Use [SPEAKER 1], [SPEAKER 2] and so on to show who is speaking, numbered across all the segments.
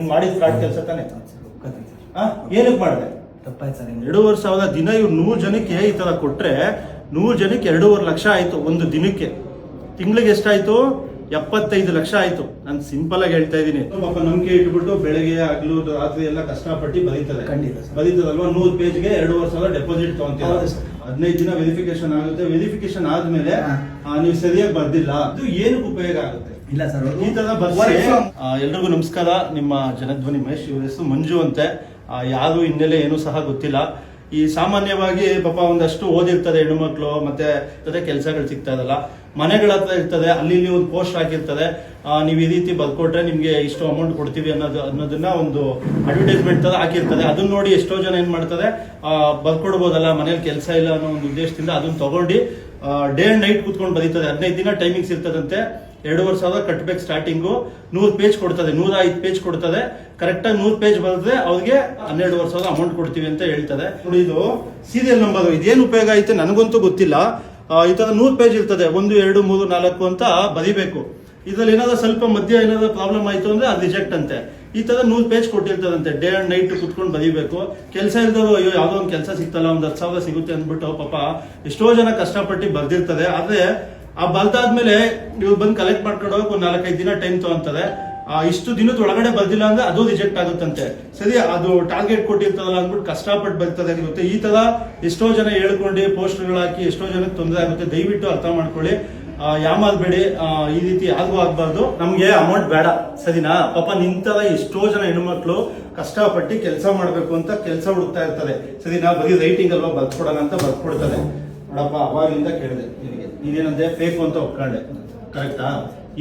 [SPEAKER 1] ಮಾಡಿದ ಫ್ರಾಡ್ ಕೆಲಸ ತಾನೆ? ಏನಕ್ಕೆ ಮಾಡಿದೆ?
[SPEAKER 2] ತಪ್ಪಾಯ್ತು ಸರ್
[SPEAKER 1] ಎರಡೂವರೆ ಸಾವಿರ ದಿನ ಇವ್ರು ನೂರು ಜನಕ್ಕೆ ಈ ತರ ಕೊಟ್ರೆ ನೂರು ಜನಕ್ಕೆ ಎರಡೂವರೆ ಲಕ್ಷ ಆಯ್ತು ಒಂದು ದಿನಕ್ಕೆ. ತಿಂಗಳಿಗೆ ಎಷ್ಟಾಯ್ತು? ಎಪ್ಪತ್ತೈದು ಲಕ್ಷ ಆಯ್ತು. ನಾನು ಸಿಂಪಲ್ ಆಗಿ ಹೇಳ್ತಾ ಇದ್ದೀನಿ. ಪಾಪ ನಂಬಿಕೆ ಇಟ್ಬಿಟ್ಟು ಬೆಳಗ್ಗೆ ಆಗ್ಲು ರಾತ್ರಿ ಎಲ್ಲ ಕಷ್ಟಪಟ್ಟು ಬರೀತಾರೆ.
[SPEAKER 2] ಖಂಡಿತ ಸರ್.
[SPEAKER 1] ಬರೀತದಲ್ವಾ ನೂರು ಪೇಜ್ಗೆ ಎರಡೂವರೆ ಸಾವಿರ ಡೆಪಾಸಿಟ್ ತಗೊಂತೀವಿ
[SPEAKER 2] ಹೌದು ಸರ್.
[SPEAKER 1] ಹದಿನೈದು ದಿನ ವೆರಿಫಿಕೇಶನ್ ಆಗುತ್ತೆ. ವೆರಿಫಿಕೇಶನ್ ಆದ್ಮೇಲೆ ಆ, ನೀವು ಸರಿಯಾಗಿ ಬರ್ದಿಲ್ಲ. ಅದು ಏನಕ್ಕೆ ಉಪಯೋಗ ಆಗುತ್ತೆ?
[SPEAKER 2] ಇಲ್ಲ ಸರ್
[SPEAKER 1] ಈ ತರ ಬಸ್ ಎಲ್ರಿಗೂ ನಮಸ್ಕಾರ. ನಿಮ್ಮ ಜನಧ್ವನಿ ಮಹೇಶ್ ಇವ್ರ ಹೆಸರು ಮಂಜು ಅಂತೆ. ಯಾರು ಹಿನ್ನೆಲೆ ಏನು ಸಹ ಗೊತ್ತಿಲ್ಲ. ಈ ಸಾಮಾನ್ಯವಾಗಿ ಪಾಪ ಒಂದಷ್ಟು ಓದಿರ್ತದೆ ಹೆಣ್ಣುಮಕ್ಳು ಮತ್ತೆ ಜೊತೆ ಕೆಲಸಗಳು ಸಿಗ್ತಾ ಇರಲ್ಲ. ಮನೆಗಳ ಹತ್ರ ಇರ್ತದೆ ಅಲ್ಲಿ ಇಲ್ಲಿ ಒಂದು ಪೋಸ್ಟ್ ಹಾಕಿರ್ತದೆ. ಆ, ನೀವು ಈ ರೀತಿ ಬರ್ಕೊಟ್ರೆ ನಿಮ್ಗೆ ಇಷ್ಟು ಅಮೌಂಟ್ ಕೊಡ್ತೀವಿ ಅನ್ನೋದು ಅನ್ನೋದನ್ನ ಒಂದು ಅಡ್ವರ್ಟೈಸ್ಮೆಂಟ್ ತರ ಹಾಕಿರ್ತದೆ. ಅದನ್ನ ನೋಡಿ ಎಷ್ಟೋ ಜನ ಏನ್ ಮಾಡ್ತಾರೆ ಆ, ಬರ್ಕೊಡ್ಬೋದಲ್ಲ ಮನೇಲಿ ಕೆಲಸ ಇಲ್ಲ ಅನ್ನೋ ಒಂದು ಉದ್ದೇಶದಿಂದ ಅದನ್ನ ತಗೊಂಡು ಡೇ ಅಂಡ್ ನೈಟ್ ಕುತ್ಕೊಂಡು ಬರೀತದೆ ಹದಿನೈದು ದಿನ ಟೈಮಿಂಗ್ಸ್ ಇರ್ತದಂತೆ. ಎರಡೂವರೆ ಸಾವಿರ ಕಟ್ಬೇಕು ಸ್ಟಾರ್ಟಿಂಗು ನೂರು ಪೇಜ್ ಕೊಡ್ತದೆ ನೂರ ಐದು ಪೇಜ್ ಕೊಡ್ತದೆ ಕರೆಕ್ಟಾಗಿ ನೂರು ಪೇಜ್ ಬರ್ತದೆ ಅವ್ರಿಗೆ ಹನ್ನೆರಡುವರೆ ಸಾವಿರ ಅಮೌಂಟ್ ಕೊಡ್ತೀವಿ ಅಂತ ಹೇಳ್ತದೆ ನೋಡಿ ಇದು ಸೀರಿಯಲ್ ನಂಬರ್ ಇದೇನು ಉಪಯೋಗ ಐತೆ ನನಗಂತೂ ಗೊತ್ತಿಲ್ಲ. ಈ ತರ ನೂರು ಪೇಜ್ ಇರ್ತದೆ. ಒಂದು, ಎರಡು, ಮೂರು, ನಾಲ್ಕು ಅಂತ ಬರಿಬೇಕು. ಇದ್ರಲ್ಲಿ ಏನಾದ್ರು ಸ್ವಲ್ಪ ಮಧ್ಯ ಏನಾದ್ರು ಪ್ರಾಬ್ಲಮ್ ಆಯ್ತು ಅಂದ್ರೆ ಅದು ರಿಜೆಕ್ಟ್ ಅಂತೆ. ಈ ತರ ನೂರು ಪೇಜ್ ಕೊಟ್ಟಿರ್ತದಂತೆ. ಡೇ ಅಂಡ್ ನೈಟ್ ಕುತ್ಕೊಂಡು ಬರೀಬೇಕು. ಕೆಲಸ ಇಲ್ದವರು ಅಯ್ಯೋ, ಯಾವ್ದೋ ಒಂದು ಕೆಲಸ ಸಿಗ್ತಲ್ಲ, ಒಂದು ಹತ್ತು ಸಾವಿರ ಸಿಗುತ್ತೆ ಅಂದ್ಬಿಟ್ಟು ಪಾಪ ಎಷ್ಟೋ ಜನ ಕಷ್ಟಪಟ್ಟು ಬರ್ದಿರ್ತದೆ. ಆದ್ರೆ ಆ ಬಲ್ದಾದ್ಮೇಲೆ ನೀವು ಬಂದು ಕಲೆಕ್ಟ್ ಮಾಡ್ಕೊಂಡು ಹೋಗಿ ಒಂದ್ ನಾಲ್ಕೈದು ದಿನ ಟೈಮ್ ತಗೊಂತದೆ. ಇಷ್ಟು ದಿನದ ಒಳಗಡೆ ಬರ್ದಿಲ್ಲ ಅಂದ್ರೆ ಅದು ರಿಜೆಕ್ಟ್ ಆಗುತ್ತಂತೆ. ಸರಿ ಅದು ಟಾರ್ಗೆಟ್ ಕೊಟ್ಟಿರ್ತದಲ್ಲ ಅಂದ್ಬಿಟ್ಟು ಕಷ್ಟಪಟ್ಟು ಬರ್ತದೆ ಗೊತ್ತೆ ಈ ತರ ಎಷ್ಟೋ ಜನ ಹೇಳ್ಕೊಂಡು ಪೋಸ್ಟರ್ಗಳು ಹಾಕಿ ಎಷ್ಟೋ ಜನಕ್ಕೆ ತೊಂದರೆ ಆಗುತ್ತೆ. ದಯವಿಟ್ಟು ಅರ್ಥ ಮಾಡ್ಕೊಳ್ಳಿ. ಆ, ಯಾಮಾರ್ಬೇಡಿ ಈ ರೀತಿ ಯಾರಿಗೂ ಆಗ್ಬಾರ್ದು. ನಮ್ಗೆ ಅಮೌಂಟ್ ಬೇಡ. ಸರಿನಾ? ಪಾಪ ನಿಂತರ ಎಷ್ಟೋ ಜನ ಹೆಣ್ಮಕ್ಳು ಕಷ್ಟಪಟ್ಟು ಕೆಲಸ ಮಾಡ್ಬೇಕು ಅಂತ ಕೆಲಸ ಹುಡುಕ್ತಾ ಇರ್ತಾರೆ. ಸರಿನಾ? ಬರೀ ರೈಟಿಂಗ್ ಅಲ್ವಾ ಬರ್ಕೊಡೋಣ ಅಂತ ಬರ್ಕೊಡ್ತಾರೆ ನೋಡಪ್ಪ ಅವಾಗಿಂದ ಕೇಳಿದೆ ನಿನಗೆ. ನೀನೇನಂದ್ರೆ ಫೇಕು ಅಂತ ಒಪ್ಕೊಂಡೆ. ಕರೆಕ್ಟಾ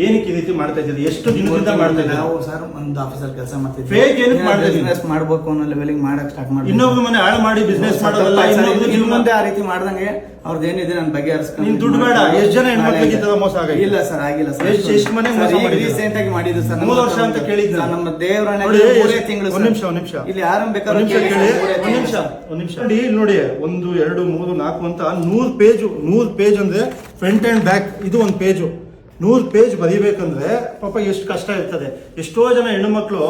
[SPEAKER 1] ಏನಕ್ಕೆ ಈ ರೀತಿ ಮಾಡ್ತಾ ಇದ್ದೀರಿ? ಎಷ್ಟು ದಿನದಿಂದ ಮಾಡ್ತಾ ಇದ್ದೀರಿ?
[SPEAKER 2] ನಾವು ಸರ್ ಒಂದು ಆಫೀಸರ್ ಕೆಲಸ ಮಾಡ್ತಿದ್ವಿ.
[SPEAKER 1] ಫೇಕ್ ಏನಕ್ಕೆ ಮಾಡ್ತಾ ಇದ್ದೀರಿ?
[SPEAKER 2] ಬಿಸ್ನೆಸ್ ಮಾಡಬೇಕು ಅನ್ನೋ ಲೆವೆಲಿಗೆ ಮಾಡಕ್ ಸ್ಟಾರ್ಟ್ ಮಾಡಿ
[SPEAKER 1] ಇನ್ನೊಬ್ಬ ಮನೆ ಹಾಳು ಮಾಡಿ ಬಿಸ್ನೆಸ್ ಮಾಡೋದಲ್ಲ ಇನ್ನೊಬ್ರು ನಿಮ್ಮ
[SPEAKER 2] ಮುಂದೆ ಆ ರೀತಿ ಮಾಡ್ದಂಗೆ ಅವ್ರದ್ದು ಏನಿದೆ ನಾನು ಬಗೆಹರಿಸ್ಕೊಂಡು
[SPEAKER 1] ನೀನು ದುಡ್ಡು ಬೇಡ. ಎಷ್ಟು ಜನ ಹೆಣ್ಮಕ್ಳಿಗೆ ತರ ಮೋಸ ಆಗಿ
[SPEAKER 2] ಇಲ್ಲ ಸರ್ ಆಗಿಲ್ಲ ಸರ್.
[SPEAKER 1] ಎಷ್ಟು ಎಷ್ಟು ಮನೆ ಮೋಸ ಮಾಡಿ
[SPEAKER 2] ರೀಸೆಂಟ್ ಆಗಿ ಮಾಡಿದ್ದು ಸರ್
[SPEAKER 1] ಮೂರು ವರ್ಷ ಅಂತ ಕೇಳಿದ್ದು.
[SPEAKER 2] ನಮ್ಮ ದೇವರ
[SPEAKER 1] ನೋಡಿ,
[SPEAKER 2] ಮೂರೇ ತಿಂಗಳು
[SPEAKER 1] ಒಂದು ನಿಮಿಷ ಒಂದು ನಿಮಿಷ.
[SPEAKER 2] ಇಲ್ಲಿ ಯಾರನ್ನ
[SPEAKER 1] ಒಂದ್
[SPEAKER 2] ಬೇಕಾದ್ರೂ
[SPEAKER 1] ನಿಮಿಷ
[SPEAKER 2] ಕೇಳಿ
[SPEAKER 1] ಒಂದ್ ನಿಮಿಷ ಒಂದು ನಿಮಿಷ. ನೋಡಿ ಇಲ್ಲಿ ನೋಡಿ ಒಂದು ಎರಡು ಮೂರು ನಾಲ್ಕು ಅಂತ ನೂರು ಪೇಜು ನೂರು ಪೇಜ್ ಅಂದ್ರೆ ಫ್ರಂಟ್ ಅಂಡ್ ಬ್ಯಾಕ್ ಇದು ಒಂದು ಪೇಜು ನೂರ್ ಪೇಜ್ ಬರೀಬೇಕಂದ್ರೆ ಪಾಪ ಎಷ್ಟು ಕಷ್ಟ ಇರ್ತದೆ. ಎಷ್ಟೋ ಜನ ಹೆಣ್ಣುಮಕ್ಳು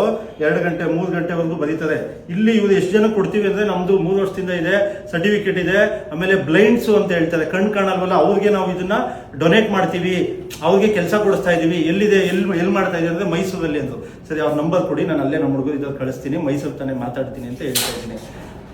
[SPEAKER 1] ಎರಡು ಗಂಟೆ, ಮೂರು ಗಂಟೆವರೆಗೂ ಬರೀತಾರೆ. ಇಲ್ಲಿ ಇವರು ಎಷ್ಟು ಜನ ಕೊಡ್ತೀವಿ ಅಂದ್ರೆ ನಮ್ದು ಮೂರು ವರ್ಷದಿಂದ ಇದೆ ಸರ್ಟಿಫಿಕೇಟ್ ಇದೆ, ಆಮೇಲೆ ಬ್ಲೈಂಡ್ಸ್ ಅಂತ ಹೇಳ್ತಾರೆ. ಕಣ್ ಕಾಣಲ್ವಲ್ಲ, ಅವ್ರಿಗೆ ನಾವು ಇದನ್ನ ಡೊನೇಟ್ ಮಾಡ್ತೀವಿ. ಅವ್ರಿಗೆ ಕೆಲಸ ಕೊಡಿಸ್ತಾ ಇದೀವಿ. ಎಲ್ಲಿದೆ ಎಲ್ಲಿ ಎಲ್ಲಿ ಮಾಡ್ತಾ ಇದೀವಿ ಅಂದ್ರೆ ಮೈಸೂರಲ್ಲಿ ಅಂದ್ರು. ಸರಿ, ಅವ್ರ ನಂಬರ್ ಕೊಡಿ, ನಾನು ಅಲ್ಲೇ ನಮ್ಮ ಹುಡುಗರು ಇದ್ರಲ್ಲಿ ಕಳಿಸ್ತೀನಿ, ಮೈಸೂರು ತಾನೇ ಮಾತಾಡ್ತೀನಿ ಅಂತ ಹೇಳ್ತಾ ಇದ್ದೀನಿ.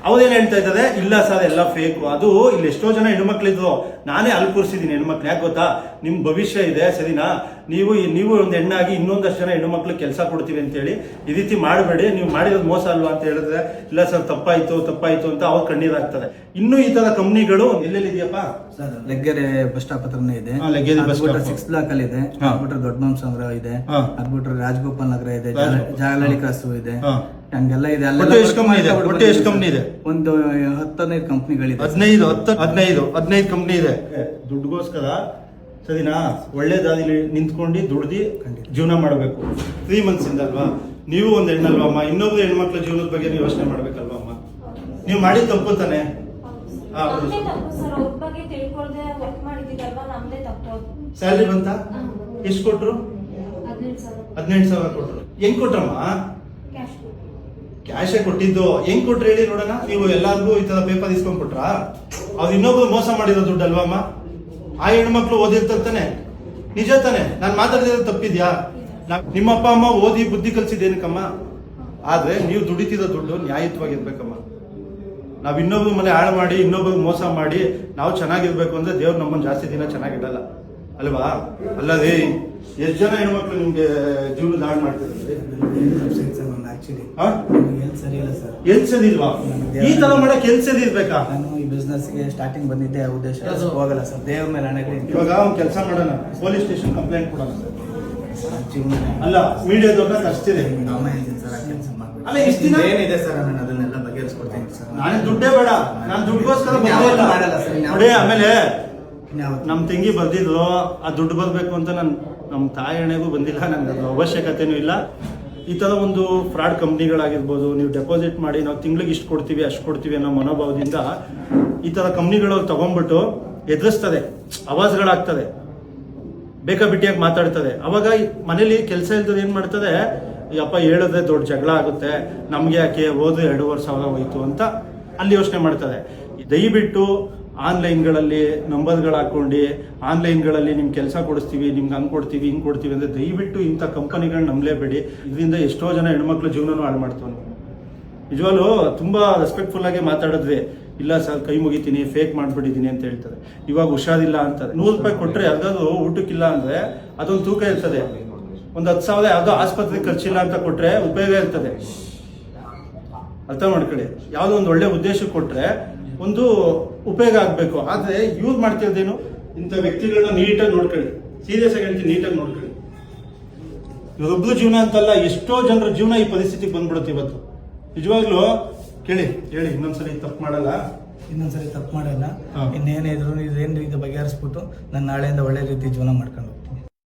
[SPEAKER 1] ಅವ್ರೇನ್ ಹೇಳ್ತಾ ಇದ್ದಾರೆ? ಇಲ್ಲ ಸರ್ ಎಲ್ಲ ಫೇಕು ಅದು ಇಲ್ಲಿ ಎಷ್ಟೋ ಜನ ಹೆಣ್ಮಕ್ಳಿದ್ರು ನಾನೇ ಅಲ್ಲಿ ಕೂರಿಸಿದ್ದೀನಿ ಹೆಣ್ಮಕ್ಳು ಯಾಕೆ ಗೊತ್ತಾ? ನಿಮ್ ಭವಿಷ್ಯ ಇದೆ ಸರಿನಾ? ನೀವು ನೀವು ಒಂದು ಹೆಣ್ಣಾಗಿ ಇನ್ನೊಂದಷ್ಟು ಜನ ಹೆಣ್ಮಕ್ಳು ಕೆಲಸ ಕೊಡ್ತೀವಿ ಅಂತ ಹೇಳಿ ಈ ರೀತಿ ಮಾಡಬೇಡಿ. ನೀವು ಮಾಡಿರೋದು ಮೋಸ ಅಲ್ವಾ ಅಂತ ಹೇಳಿದ್ರೆ ಇಲ್ಲ ಸರ್ ತಪ್ಪಾಯ್ತು ತಪ್ಪಾಯ್ತು ಅಂತ ಅವ್ರು ಕಣ್ಣೀರಾಗ್ತಾರೆ ಇನ್ನು ಈ ತರ ಕಂಪ್ನಿಗಳು ಎಲ್ಲೆಲ್ಲಿ ಇದೆಯಪ್ಪ?
[SPEAKER 2] ಸರ್ ಲೆಗ್ಗೆರೆ ಬಸ್ ಸ್ಟಾಪ್ ಹತ್ರನೇ ಇದೆ. ಸಿಕ್ಸ್ ಬ್ಲಾಕ್ ಅಲ್ಲಿ ಇದೆ. ಅದ್ಬಿಟ್ರೆ ದೊಡ್ಡ ಮಾಂಸಂಗ್ರಹ ಇದೆ. ಅದ್ಬಿಟ್ರೆ ರಾಜಗೋಪಾಲ್ ನಗರ ಇದೆ. ಜಾಲಹಳ್ಳಿ ಕ್ರಾಸು ಇದೆ.
[SPEAKER 1] ಹಾ.
[SPEAKER 2] ಹಂಗೆಲ್ಲ ಇದೆ. ಅಲ್ಲೆಲ್ಲ
[SPEAKER 1] ಒಟ್ಟು ಎಷ್ಟು ಕಂಪ್ನಿ ಇದೆ? ಒಟ್ಟು ಎಷ್ಟು ಕಂಪ್ನಿ ಇದೆ?
[SPEAKER 2] ಒಂದು ಹತ್ತು ಹದಿನೈದು ಕಂಪ್ನಿಗಳಿದೆ
[SPEAKER 1] ಹದಿನೈದು ಹತ್ತು ಹದಿನೈದು ಹದಿನೈದು ಕಂಪ್ನಿ ಇದೆ. ದುಡ್ಡುಗೋಸ್ಕರ ಸರಿನಾ? ಒಳ್ಳೆ ದಾರಿಲಿ ನಿಂತ್ಕೊಂಡು ದುಡ್ದು
[SPEAKER 2] ಖಂಡಿತ.
[SPEAKER 1] ಜೀವನ ಮಾಡಬೇಕು. ತ್ರೀ ಮಂತ್ಸ್ ಇಂದ ಅಲ್ವಾ? ನೀವು ಒಂದು ಹೆಣ್ಣಲ್ವಾ ಅಮ್ಮ? ಇನ್ನೊಬ್ರು ಹೆಣ್ಮಕ್ಳ ಜೀವನದ ಬಗ್ಗೆ ನೀವು ಯೋಚನೆ ಮಾಡ್ಬೇಕಲ್ವಾ ಅಮ್ಮ? ನೀವು ಮಾಡಿ ತಪ್ಪು ತಾನೆ. ಸ್ಯಾಲ್ರಿ ಬಂತ. ಎಷ್ಟು ಕೊಟ್ರು?
[SPEAKER 3] ಹದಿನೆಂಟು ಸಾವಿರ.
[SPEAKER 1] ಹದಿನೆಂಟು ಸಾವಿರ ಕೊಟ್ರು. ಹೆಂಗ್ ಕೊಟ್ರಮ್ಮ?
[SPEAKER 3] ಕ್ಯಾಶ್
[SPEAKER 1] ಕೊಟ್ಟಿದ್ದು, ಹೆಂಗ್ ಕೊಟ್ರಿ ಹೇಳಿ ನೋಡೋಣ. ನೀವು ಎಲ್ಲಾರ್ಗೂ ಈ ತರ ಪೇಪರ್ ಇಸ್ಕೊಂಡ್ ಕೊಟ್ರ ಅವ್ರು ಇನ್ನೊಬ್ರು ಮೋಸ ಮಾಡಿರೋ ದುಡ್ಡು ಅಲ್ವಾ, ಅಮ್ಮ? ಆ ಹೆಣ್ಮಕ್ಳು ಓದಿರ್ತಾನೆ ತಾನೆ ನಿಜ ತಾನೆ? ನಾನು ಮಾತಾಡಿದ್ರೆ ತಪ್ಪಿದ್ಯಾ? ನಿಮ್ಮ ಅಪ್ಪ, ಅಮ್ಮ ಓದಿ ಬುದ್ಧಿ ಕಲ್ಸಿದ್ದೇನಕ್ಕಮ್ಮ? ಆದ್ರೆ ನೀವು ದುಡಿತಿರೋ ದುಡ್ಡು ನ್ಯಾಯಯುತವಾಗಿರ್ಬೇಕಮ್ಮ ನಾವ್ ಇನ್ನೊಬ್ರು ಮನೆ ಹಾಳು ಮಾಡಿ ಇನ್ನೊಬ್ರು ಮೋಸ ಮಾಡಿ, ನಾವು ಚೆನ್ನಾಗಿರ್ಬೇಕು ಅಂದ್ರೆ ದೇವ್ರು ನಮ್ಮನ್ನ ಜಾಸ್ತಿ ದಿನ ಚೆನ್ನಾಗಿಡಲ್ಲ. ಅಲ್ವಾ? ಅಲ್ಲದೆ ಎಷ್ಟು ಜನ ಹೆಣ್ಮಕ್ಳು ನಿಮ್ಗೆ ಜೀವನ
[SPEAKER 2] ದಾಳಿ ಸರ್
[SPEAKER 1] ಎಲ್ಸದಿಲ್ವಾ ಈ ತರ ಮಾಡಕ್ ಎಲ್ಸದಿರ್ಬೇಕಾ
[SPEAKER 2] ನಾನು ಈ ಬಿಸ್ನೆಸ್ಗೆ ಸ್ಟಾರ್ಟಿಂಗ್ ಬಂದಿದ್ದೆ ಆ ಉದ್ದೇಶ ಹೋಗಲ್ಲ ಸರ್ ದೇವ್ರ ಮೇಲೆ ಹಣೆಗೆ
[SPEAKER 1] ಇವಾಗ ಅವ್ನು ಕೆಲಸ ಮಾಡೋಣ. ಪೊಲೀಸ್ ಸ್ಟೇಷನ್ ಕಂಪ್ಲೇಂಟ್ ಕೊಡೋಣ ಸರ್. ಅಲ್ಲ ಮೀಡಿಯಾದವ್ರನ್ನ ಅಲ್ಲ, ಇಷ್ಟ ದಿನ-
[SPEAKER 2] ಏನಿದೆ ಸರ್ ನಾನು ಅದನ್ನೆಲ್ಲ ಬಗೆಹರಿಸ್ಕೊಡ್ತೀನಿ ಸರ್.
[SPEAKER 1] ನಾನು ದುಡ್ಡೇ ಬೇಡ. ನಾನು ದುಡ್ಡುಗೋಸ್ಕರ.
[SPEAKER 2] ಮಾಡಲ್ಲ ಸರ್,
[SPEAKER 1] ಆಮೇಲೆ
[SPEAKER 2] ಇನ್ಯಾವತ್ತೂ.
[SPEAKER 1] ನಮ್ ತಂಗಿ ಬರ್ದಿದ್ರು ಆ ದುಡ್ಡು ಬರಬೇಕು ಅಂತ ನನ್ ನಮ್ಮ ತಾಯಿ ಹಣೆಗೂ ಬಂದಿಲ್ಲ ನನಗೆ ಅವಶ್ಯಕತೆನೂ ಇಲ್ಲ. ಈ ತರ ಒಂದು ಫ್ರಾಡ್ ಕಂಪ್ನಿಗಳಾಗಿರ್ಬೋದು, ನೀವು ಡೆಪಾಸಿಟ್ ಮಾಡಿ ನಾವು ತಿಂಗ್ಳಿಗೆ ಇಷ್ಟು ಕೊಡ್ತೀವಿ, ಅಷ್ಟು ಕೊಡ್ತೀವಿ ಅನ್ನೋ ಮನೋಭಾವದಿಂದ ಈ ತರ ಕಂಪ್ನಿಗಳು ತಗೊಂಡ್ಬಿಟ್ಟು ಎದುರಿಸ್ತದೆ ಅವಾಜ್ಗಳಾಗ್ತದೆ ಬೇಕಾಬಿಟ್ಟಿಯಾಗಿ ಮಾತಾಡ್ತದೆ. ಅವಾಗ ಮನೇಲಿ ಕೆಲಸ ಇಲ್ದದ ಏನು ಮಾಡ್ತದೆ ಅಪ್ಪ ಹೇಳಿದ್ರೆ ದೊಡ್ಡ ಜಗಳ ಆಗುತ್ತೆ, ನಮಗೆ ಯಾಕೆ ಓದು ಎರಡೂವರೆ ಸಾವಿರ ಹೋಯಿತು ಅಂತ ಅಲ್ಲಿ ಯೋಚನೆ ಮಾಡ್ತದೆ. ದಯವಿಟ್ಟು ಆನ್ಲೈನ್ಗಳಲ್ಲಿ ನಂಬರ್ಗಳು ಹಾಕ್ಕೊಂಡು ಆನ್ಲೈನ್ಗಳಲ್ಲಿ ನಿಮ್ಗೆ ಕೆಲಸ ಕೊಡಿಸ್ತೀವಿ, ನಿಮ್ಗೆ ಹಂಗೆ ಕೊಡ್ತೀವಿ, ಹಿಂಗೆ ಕೊಡ್ತೀವಿ ಅಂದರೆ ದಯವಿಟ್ಟು ಇಂಥ ಕಂಪನಿಗಳನ್ನ ನಂಬಲೇಬೇಡಿ. ಇದರಿಂದ ಎಷ್ಟೋ ಜನ ಹೆಣ್ಮಕ್ಳ ಜೀವನನೂ ಹಾಳು ಮಾಡ್ತಾವೆ ನಿಜವಾಗ್ಲೂ ತುಂಬ ರೆಸ್ಪೆಕ್ಟ್ಫುಲ್ ಆಗಿ ಮಾತಾಡಿದ್ವಿ ಇಲ್ಲ ಸರ್, ಕೈ ಮುಗಿತೀನಿ ಫೇಕ್ ಮಾಡಿಬಿಟ್ಟಿದ್ದೀನಿ ಅಂತ ಹೇಳ್ತಾರೆ. ಇವಾಗ ಹುಷಾರಿಲ್ಲ ಅಂತಾರೆ. ನೂರು ರೂಪಾಯಿ ಕೊಟ್ಟರೆ ಯಾವ್ದಾದ್ರು ಊಟಕ್ಕಿಲ್ಲ ಅಂದರೆ ಅದೊಂದು ತೂಕ ಇರ್ತದೆ. ಒಂದು ಹತ್ತು ಸಾವಿರ ಯಾವುದೋ ಆಸ್ಪತ್ರೆ ಖರ್ಚಿಲ್ಲ ಅಂತ ಕೊಟ್ಟರೆ ಉಪಯೋಗ ಇರ್ತದೆ. ಅರ್ಥ ಮಾಡ್ಕೊಳ್ಳಿ. ಯಾವುದೋ ಒಂದು ಒಳ್ಳೆ ಉದ್ದೇಶಕ್ಕೆ ಕೊಟ್ಟರೆ ಒಂದು ಉಪಯೋಗ ಆಗಬೇಕು. ಆದರೆ ಯೂಸ್ ಮಾಡ್ತಿರೋದೇನು? ಇಂಥ ವ್ಯಕ್ತಿಗಳನ್ನ ನೀಟಾಗಿ ನೋಡ್ಕೊಳ್ಳಿ. ಸೀರಿಯಸ್ ಆಗಿ ಹೇಳ್ತೀನಿ ನೀಟಾಗಿ ನೋಡ್ಕೊಳ್ಳಿ. ಇವರೊಬ್ರು ಜೀವನ ಅಂತಲ್ಲ ಎಷ್ಟೋ ಜನರ ಜೀವನ ಈ ಪರಿಸ್ಥಿತಿಗೆ ಬಂದ್ಬಿಡುತ್ತೆ ಇವತ್ತು. ನಿಜವಾಗ್ಲೂ ಕೇಳಿ ಹೇಳಿ ಇನ್ನೊಂದ್ಸರಿ ತಪ್ಪು ಮಾಡಲ್ಲ?
[SPEAKER 2] ಇನ್ನೊಂದ್ಸರಿ ತಪ್ಪು ಮಾಡಲ್ಲ.
[SPEAKER 1] ಇನ್ನೇನೇ
[SPEAKER 2] ಇನ್ನೇನಿದ್ರು ಇದೇನು ಇದು ಬಗೆಹರಿಸ್ಬಿಟ್ಟು ನಾನು ನಾಳೆಯಿಂದ ಒಳ್ಳೆ ರೀತಿ ಜೀವನ ಮಾಡ್ಕೊಂಡು